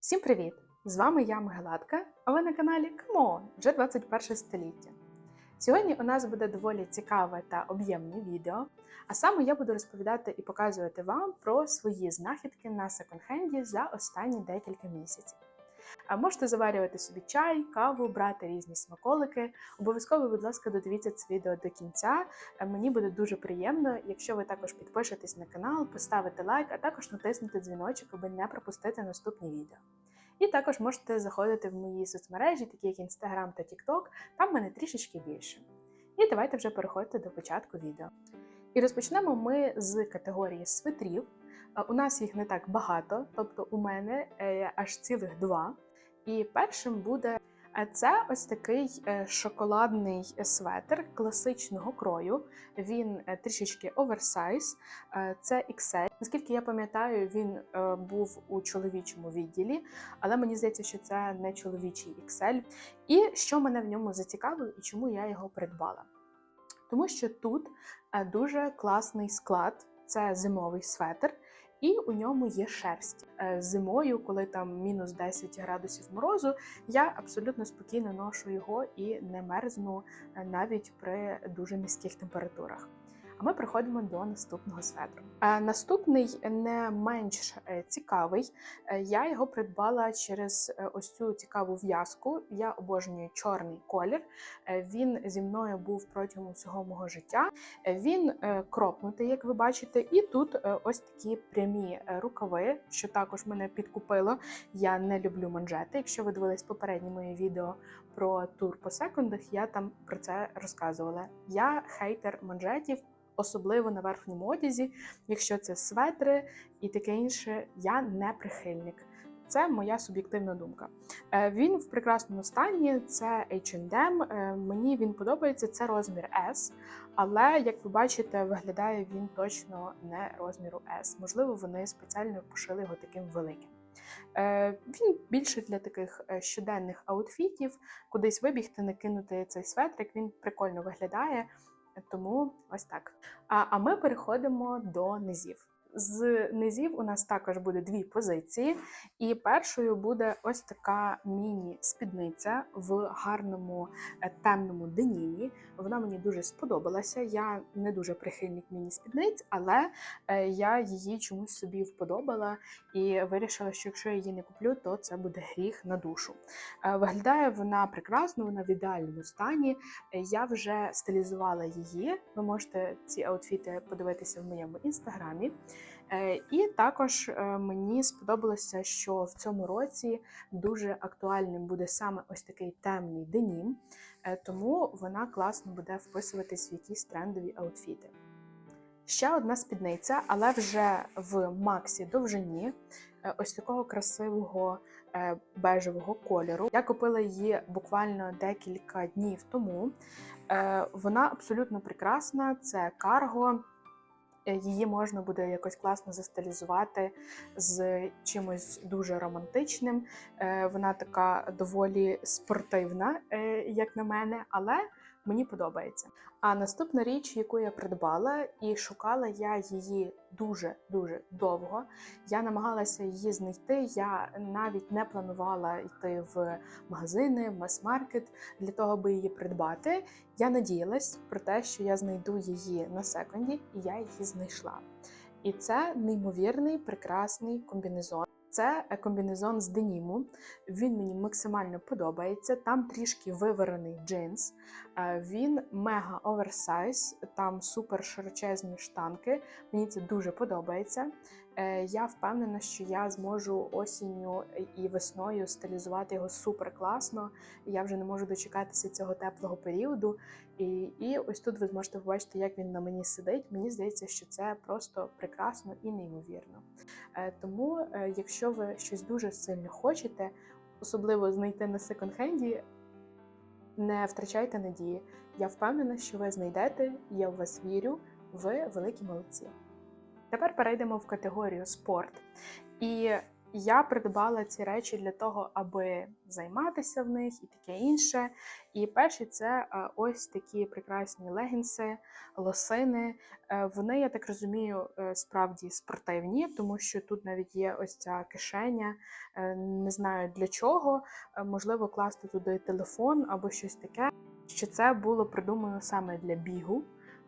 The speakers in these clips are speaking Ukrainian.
Всім привіт! З вами я Мегеладка, а ви на каналі Камон вже 21 століття. Сьогодні у нас буде доволі цікаве та об'ємне відео, а саме я буду розповідати і показувати вам про свої знахідки на секонд-хенді за останні декілька місяців. А можете заварювати собі чай, каву, брати різні смаколики. Обов'язково, будь ласка, додивіться це відео до кінця. Е, Мені буде дуже приємно, якщо ви також підпишетесь на канал, поставите лайк, а також натиснути дзвіночок, аби не пропустити наступні відео. І також можете заходити в мої соцмережі, такі як Instagram та TikTok, там мене трішечки більше. І давайте вже переходьте до початку відео. І розпочнемо ми з категорії свитрів. Е, У нас їх не так багато, тобто у мене е, аж цілих два. І першим буде е, це ось такий е, шоколадний светр класичного крою. Він е, трішечки оверсайз, це XL. Наскільки я пам'ятаю, він був у чоловічому відділі, але мені здається, що це не чоловічий XL. І що мене в ньому зацікавило і чому я його придбала? Тому що тут дуже класний склад, це зимовий светр. І у ньому є шерсть. Е, Зимою, коли там мінус 10 градусів морозу, я абсолютно спокійно ношу його і не мерзну е, навіть при дуже низьких температурах. А ми приходимо до наступного светру. Е, Наступний не менш е, цікавий. Е, Я його придбала через ось цю цікаву в'язку. Я обожнюю чорний колір. Він зі мною був протягом усього мого життя. Він кропнутий, як ви бачите, і тут ось такі прямі рукави, що також мене підкупило. Я не люблю манжети. Якщо ви дивились попередні мої відео про тур по секундах, я там про це розказувала. Я хейтер манжетів. Особливо на верхньому одязі, якщо це светри і таке інше, я не прихильник. Це моя суб'єктивна думка. Е, Він в прекрасному стані, це H&M, Мені він подобається, це розмір S, але як ви бачите, виглядає він точно не розміру S. Можливо, вони спеціально пошили його таким великим. Е, Він більше для таких е, щоденних аутфітів, кудись вибігти, накинути цей светрик. Він прикольно виглядає. Тому ось так. А, а ми переходимо до низів. З низів у нас також буде дві позиції, і першою буде ось така міні-спідниця в гарному е, темному денімі. Вона мені дуже сподобалася. Я не дуже прихильник міні-спідниць, але е, я її чомусь собі вподобала і вирішила, що якщо я її не куплю, то це буде гріх на душу. Е, Виглядає вона прекрасно, вона в ідеальному стані. Я вже стилізувала її. Ви можете ці аутфіти подивитися в моєму інстаграмі. Е, І також е, мені сподобалося, що в цьому році дуже актуальним буде саме ось такий темний денім, е, тому вона класно буде вписуватись в якісь трендові аутфіти. Ще одна спідниця, але вже в максі довжині, ось такого красивого бежевого кольору. Я купила її буквально декілька днів тому. Вона абсолютно прекрасна, це карго. Е, Її можна буде якось класно застилізувати з чимось дуже романтичним. Е, Вона така доволі спортивна, е, як на мене, але мені подобається. А наступна річ, яку я придбала, і шукала я її дуже-дуже довго. Я намагалася її знайти. Я навіть не планувала йти в магазини, в мас-маркет для того, аби її придбати. Я надіялась про те, що я знайду її на секунді, і я її знайшла. І це неймовірний прекрасний комбінезон. Це комбінезон з деніму. Він мені максимально подобається. Там трішки виварений джинс. Е, Він мега оверсайз, там супер широчезні штанки. Мені це дуже подобається. Е, Я впевнена, що я зможу осінню і весною стилізувати його супер класно. Я вже не можу дочекатися цього теплого періоду. І, і ось тут ви зможете побачити, як він на мені сидить. Мені здається, що це просто прекрасно і неймовірно. Е, Тому, е, якщо ви щось дуже сильно хочете, особливо знайти на секонд-хенді, не втрачайте надії. Я впевнена, що ви знайдете, я в вас вірю, ви великі молодці. Тепер перейдемо в категорію спорт. І Я придбала ці речі для того, аби займатися в них і таке інше. І перші це е, ось такі прекрасні легінси, лосини. Е, Вони, я так розумію, е, справді спортивні, тому що тут навіть є ось ця кишеня. Не знаю для чого. Можливо, класти туди телефон або щось таке. Що це було придумано саме для бігу.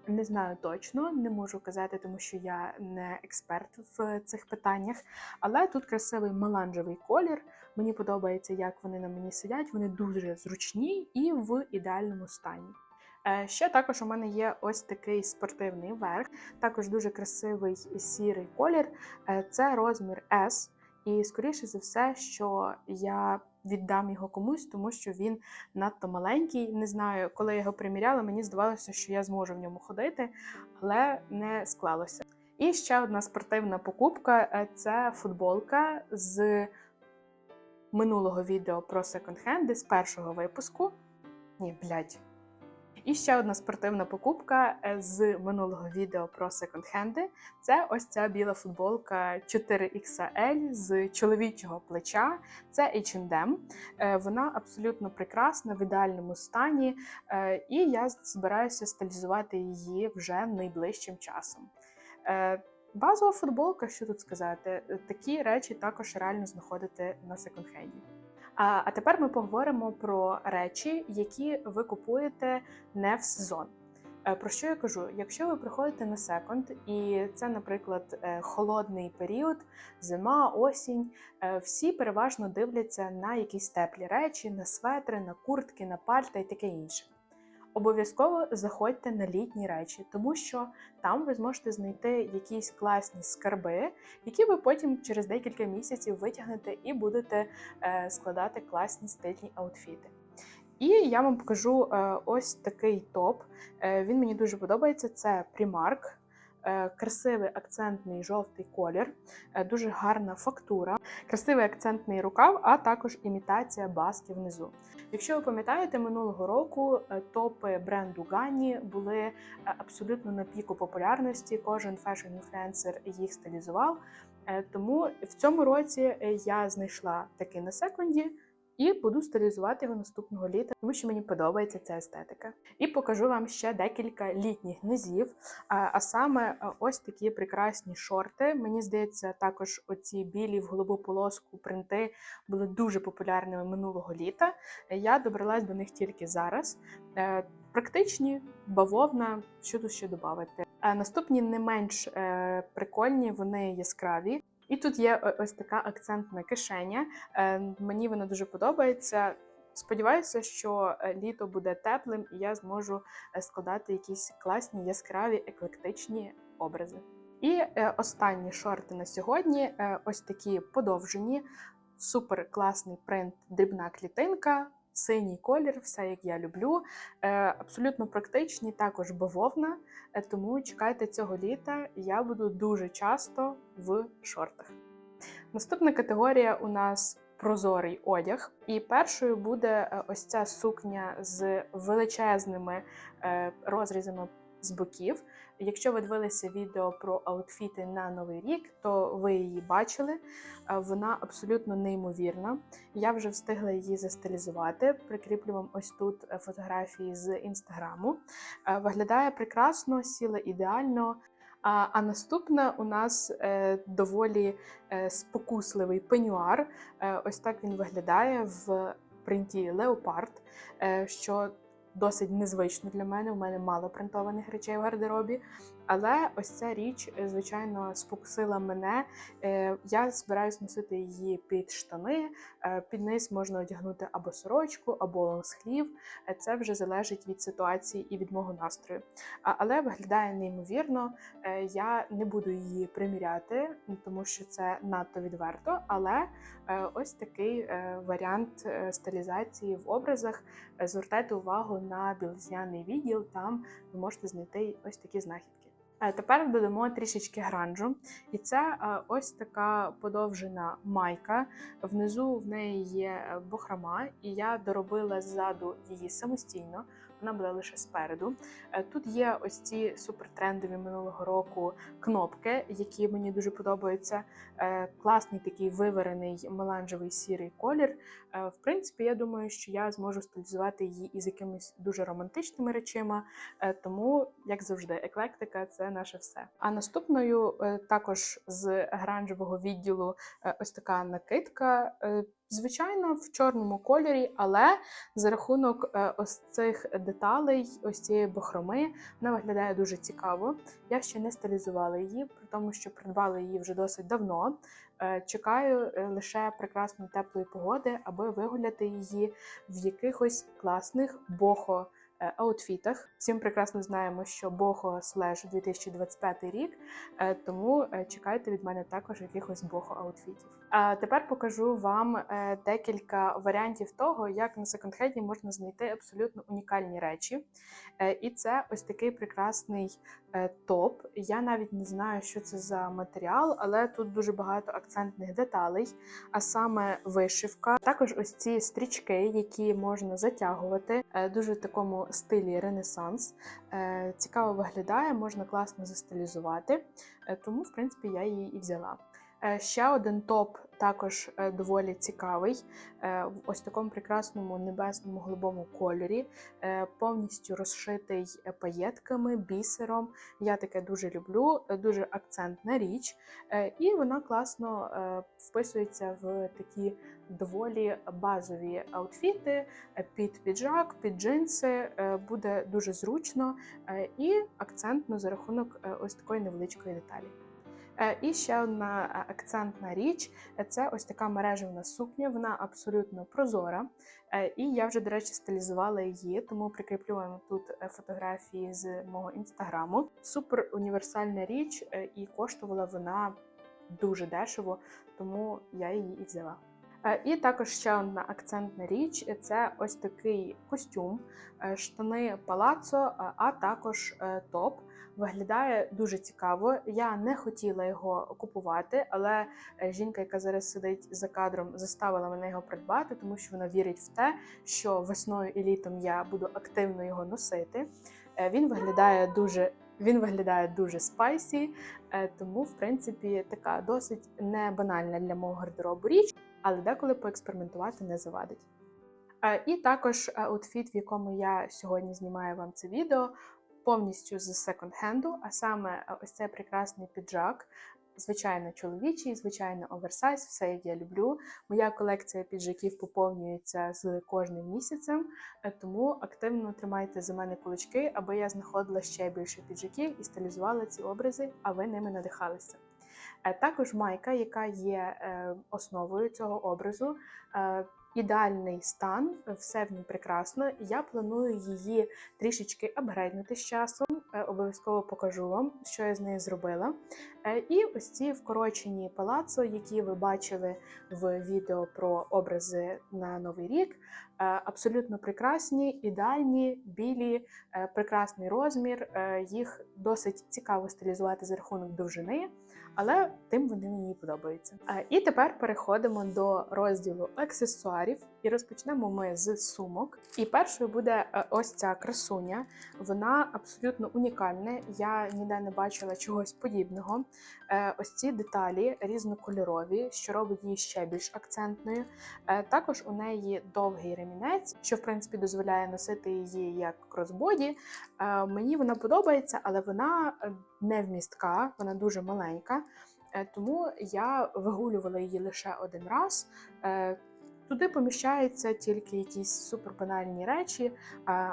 Не знаю точно, не можу казати, тому що я не експерт в цих питаннях. Але тут красивий меланжевий колір. Мені подобається, як вони на мені сидять. Вони дуже зручні і в ідеальному стані. Е, Ще також у мене є ось такий спортивний верх, також дуже красивий сірий колір. Е, Це розмір S. І скоріше за все, що я віддам його комусь, тому що він надто маленький. Не знаю, коли я його приміряла, мені здавалося, що я зможу в ньому ходити, але не склалося. І ще одна спортивна покупка е, це футболка з минулого відео про секонд-хенди з першого випуску. Ні, блядь. І ще одна спортивна покупка е, з минулого відео про секонд-хенди. Це ось ця біла футболка 4XL з чоловічого плеча. Це H&M. Е, Вона абсолютно прекрасна, в ідеальному стані, е, і я збираюся стилізувати її вже найближчим часом. Базова футболка, що тут сказати, такі речі також реально знаходити на секонд-хенді. А, тепер ми поговоримо про речі, які ви купуєте не в сезон. Е, Про що я кажу? Якщо ви приходите на секонд, і це, наприклад, е, холодний період, зима, осінь, е, всі переважно дивляться на якісь теплі речі, на светри, на куртки, на пальта і таке інше. Обов'язково заходьте на літні речі, тому що там ви зможете знайти якісь класні скарби, які ви потім через декілька місяців витягнете і будете е, складати класні стильні аутфіти. І я вам покажу е, ось такий топ. Е, він мені дуже подобається. Це Primark. Е, Красивий акцентний жовтий колір, е, дуже гарна фактура, красивий акцентний рукав, а також імітація баски внизу. Якщо ви пам'ятаєте, минулого року е, топи бренду Ганні були абсолютно на піку популярності. Кожен фешн-інфлюенсер їх стилізував. Тому в цьому році я знайшла таки на секунді і буду стилізувати його наступного літа, тому що мені подобається ця естетика. І покажу вам ще декілька літніх низів. А, саме е, ось такі прекрасні шорти. Мені здається, також оці білі в голубу полоску принти були дуже популярними минулого літа. Е, Я добралась до них тільки зараз. Е, Практичні, бавовна, що тут ще додати. Наступні не менш е, прикольні, вони яскраві. І тут є ось така акцентна кишеня. Е, Мені вона дуже подобається. Сподіваюся, що е, літо буде теплим і я зможу е, складати якісь класні, яскраві, еклектичні образи. І останні шорти на сьогодні ось такі подовжені, супер класний принт, дрібна клітинка, синій колір, все як я люблю. Е, Абсолютно практичні, також бавовна. Е, Тому чекайте цього літа. Я буду дуже часто в шортах. Наступна категорія у нас прозорий одяг. І першою буде е, ось ця сукня з величезними розрізами з боків. Якщо ви дивилися відео про аутфіти на новий рік, то ви її бачили. Е, Вона абсолютно неймовірна. Я вже встигла її застилізувати. Прикріплю вам ось тут е, фотографії з інстаграму. Е, Виглядає прекрасно, сіла ідеально. А, наступна у нас доволі спокусливий пенюар. Ось так він виглядає в принті леопард, що досить незвично для мене. У мене мало принтованих речей в гардеробі. Але ось ця річ, е, звичайно, спокусила мене. Е, Я збираюсь носити її під штани. Е, Під низ можна одягнути або сорочку, або лонгслів. Це вже залежить від ситуації і від мого настрою. Але виглядає неймовірно. Я не буду її приміряти, тому що це надто відверто. Але ось такий варіант стилізації в образах. Звертайте увагу на білизняний відділ, там ви можете знайти ось такі знахідки. Е, Тепер додамо трішечки гранжу, і це е, ось така подовжена майка. Внизу в неї є бухрама, і я доробила ззаду її самостійно. Вона була лише спереду. Е, Тут є ось ці супертрендові минулого року кнопки, які мені дуже подобаються. Е, Класний такий виварений меланжевий сірий колір. Е, В принципі, я думаю, що я зможу стилізувати її із якимись дуже романтичними речима. Тому, як завжди, еклектика це наше все. А наступною також з гранжевого відділу ось така накидка. Звичайно, в чорному кольорі, але за рахунок е, ось цих деталей, ось цієї бахроми, вона виглядає дуже цікаво. Я ще не стилізувала її, при тому, що придбала її вже досить давно. Е, Чекаю е, лише прекрасної теплої погоди, аби вигуляти її в якихось класних бохо е, аутфітах. Всім прекрасно знаємо, що бохо слеш 2025 рік, е, тому е, чекайте від мене також якихось бохо аутфітів. А тепер покажу вам декілька варіантів того, як на секонд-хенді можна знайти абсолютно унікальні речі. І це ось такий прекрасний топ. Я навіть не знаю, що це за матеріал, але тут дуже багато акцентних деталей, а саме вишивка. Також ось ці стрічки, які можна затягувати, дуже в такому стилі Ренесанс. Е, Цікаво виглядає, можна класно застилізувати, Е, тому, в принципі, я її і взяла. Е, Ще один топ також е, доволі цікавий, е, в ось такому прекрасному небесному голубому кольорі, повністю розшитий паєтками, бісером. Я таке дуже люблю, дуже акцентна річ, і вона класно вписується в такі доволі базові аутфіти під піджак, під джинси. Буде дуже зручно і акцентно за рахунок ось такої невеличкої деталі. Е, І ще одна е, акцентна річ це ось така мережевна сукня. Вона абсолютно прозора. Е, І я вже, до речі, стилізувала її, тому прикріплю вам тут фотографії з мого інстаграму. Супер універсальна річ, і коштувала вона дуже дешево, тому я її і взяла. І також ще одна акцентна річ це ось такий костюм, штани палацо, а- також топ. Виглядає дуже цікаво. Я не хотіла його купувати, але е, жінка, яка зараз сидить за кадром, заставила мене його придбати, тому що вона вірить в те, що весною і літом я буду активно його носити. Е, Він виглядає дуже. Він виглядає дуже спайсі, е, тому, в принципі, така досить не банальна для мого гардеробу річ, але деколи поекспериментувати не завадить. І також аутфіт, в якому я сьогодні знімаю вам це відео, повністю з секонд-хенду, а саме е, ось цей прекрасний піджак. Звичайно, чоловічий, звичайно, оверсайз, все як я люблю. Моя колекція піджаків поповнюється з кожним місяцем, е, тому активно тримайте за мене кулачки, аби я знаходила ще більше піджаків і стилізувала ці образи, а ви ними надихалися. Е, Також майка, яка є основою цього образу. Ідеальний стан, все в ній прекрасно. Я планую її трішечки апгрейднути з часом. Е, Обов'язково покажу вам, що я з нею зробила. Е, І ось ці вкорочені палацо, які ви бачили в відео про образи на Новий рік. е, Абсолютно прекрасні, ідеальні, білі, прекрасний розмір. Їх досить цікаво стилізувати за рахунок довжини але тим вони мені подобаються. Е, І тепер переходимо до розділу аксесуарів і розпочнемо ми з сумок. І першою буде е, ось ця красуня. Вона абсолютно унікальна. Я ніде не бачила чогось подібного. Е, Ось ці деталі різнокольорові, що робить її ще більш акцентною. Також у неї довгий ремінець, що в принципі дозволяє носити її як кросбоді. Мені вона подобається, але вона не вмістка, вона дуже маленька. Е, Тому я вигулювала її лише один раз. Е, Туди поміщаються тільки якісь супербанальні речі, е,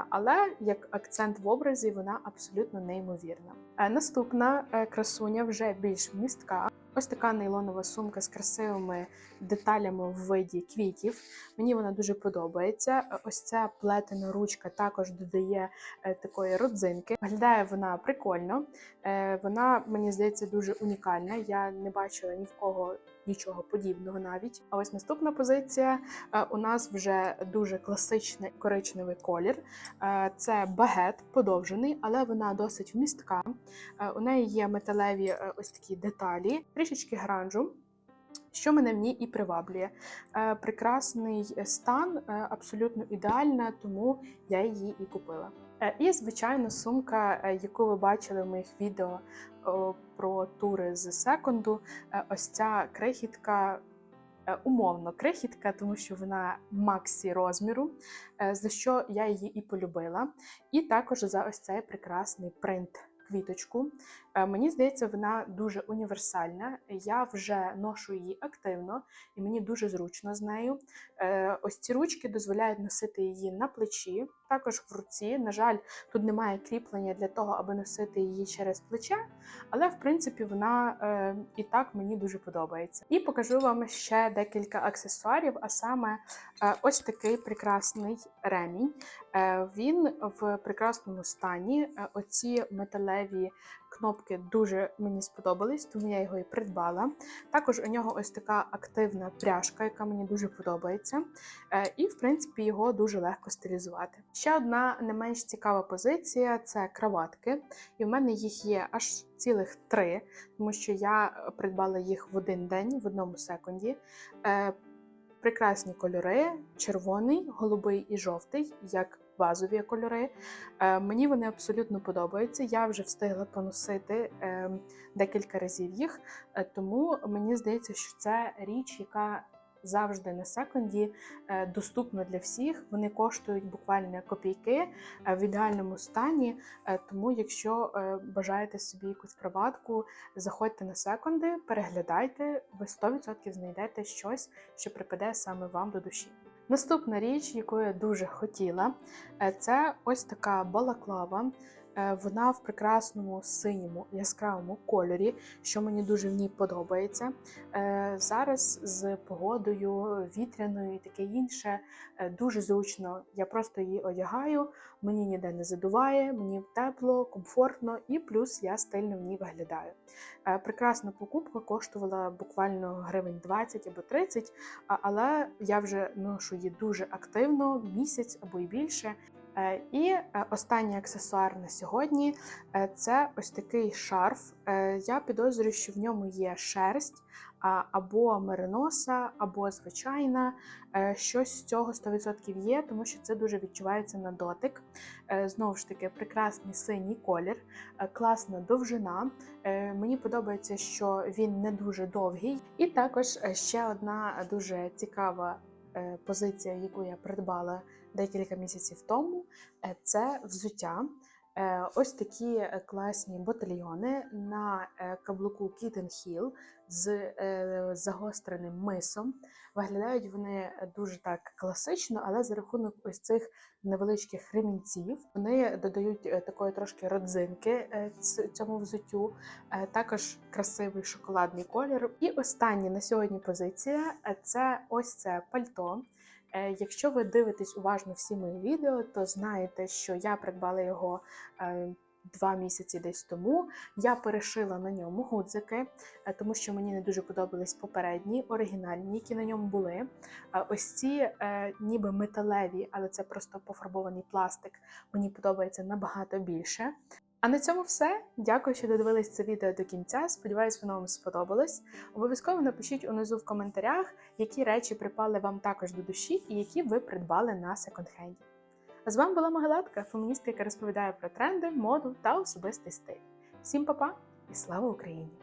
але як акцент в образі вона абсолютно неймовірна. Наступна красуня вже більш вмістка. Ось така нейлонова сумка з красивими деталями в виді квітів. Мені вона дуже подобається. Ось ця плетена ручка також додає е, такої родзинки. Виглядає вона прикольно. Е, Вона, мені здається, дуже унікальна. Я не бачила ні в кого нічого подібного навіть. А ось наступна позиція е, у нас вже дуже класичний коричневий колір. Е, Це багет подовжений, але вона досить вмістка. Е, У неї є металеві ось такі деталі, трішечки гранжу. що мене в ній і приваблює. Прекрасний стан, абсолютно ідеальна, тому я її і купила. І, звичайно, сумка, яку ви бачили в моїх відео про тури з секонду, е, ось ця крихітка. е, Умовно крихітка, тому що вона максі розміру, е, за що я її і полюбила. І також за ось цей прекрасний принт квіточку. Е, Мені здається, вона дуже універсальна. Я вже ношу її активно і мені дуже зручно з нею. Е, Ось ці ручки дозволяють носити її на плечі, також в руці. На жаль, тут немає кріплення для того, аби носити її через плече, але в принципі вона е, і так мені дуже подобається. І покажу вам ще декілька аксесуарів, а саме ось такий прекрасний ремінь. Е, Він в прекрасному стані. Е, Оці металеві кнопки дуже мені сподобались, тому я його і придбала. Також у нього ось така активна пряжка, яка мені дуже подобається. Е, І, в принципі, його дуже легко стилізувати. Ще одна не менш цікава позиція це краватки. І в мене їх є аж цілих три, тому що я придбала їх в один день в одному секунді. Прекрасні кольори: червоний, голубий і жовтий, як базові кольори. Е, Мені вони абсолютно подобаються. Я вже встигла поносити е, декілька разів їх, е, тому мені здається, що це річ, яка завжди на секунді доступна для всіх. Вони коштують буквально копійки в ідеальному стані. Тому, якщо бажаєте собі якусь кроватку, заходьте на секунди, переглядайте, ви 100% знайдете щось, що припаде саме вам до душі. Наступна річ, яку я дуже хотіла, е, це ось така балаклава. Е, Вона в прекрасному синьому яскравому кольорі, що мені дуже в ній подобається. Е, Зараз з погодою вітряною і таке інше е, дуже зручно. Я просто її одягаю, мені ніде не задуває, мені тепло, комфортно і плюс я стильно в ній виглядаю. Прекрасна покупка коштувала буквально гривень 20 або 30, але я вже ношу її дуже активно, місяць або й більше. Е, І е, останній аксесуар на сьогодні е, це ось такий шарф. Я підозрюю, що в ньому є шерсть або мериноса, або звичайна. Щось з цього 100% є, тому що це дуже відчувається на дотик. Знову ж таки, прекрасний синій колір, класна довжина. Мені подобається, що він не дуже довгий. І також ще одна дуже цікава позиція, яку я придбала декілька місяців тому, е, це взуття. Е, Ось такі е, класні ботильйони на е, каблуку Kitten Heel з загостреним мисом. Виглядають вони дуже так класично, але за рахунок ось цих невеличких ремінців вони додають такої трошки родзинки цьому взуттю. Також красивий шоколадний колір. І остання на сьогодні позиція це ось це пальто. Е, Якщо ви дивитесь уважно всі мої відео, то знаєте, що я придбала його е, два місяці десь тому. Я перешила на ньому гудзики, е, тому що мені не дуже подобались попередні, оригінальні, які на ньому були. Ось ці ніби металеві, але це просто пофарбований пластик. Мені подобається набагато більше. А на цьому все. Дякую, що додивились це відео до кінця. Сподіваюсь, воно вам сподобалось. Обов'язково напишіть унизу в коментарях, які речі припали вам також до душі і які ви придбали на секонд-хенді. А з вами була Могилатка, феміністка, яка розповідає про тренди, моду та особистий стиль. Всім па-па і слава Україні!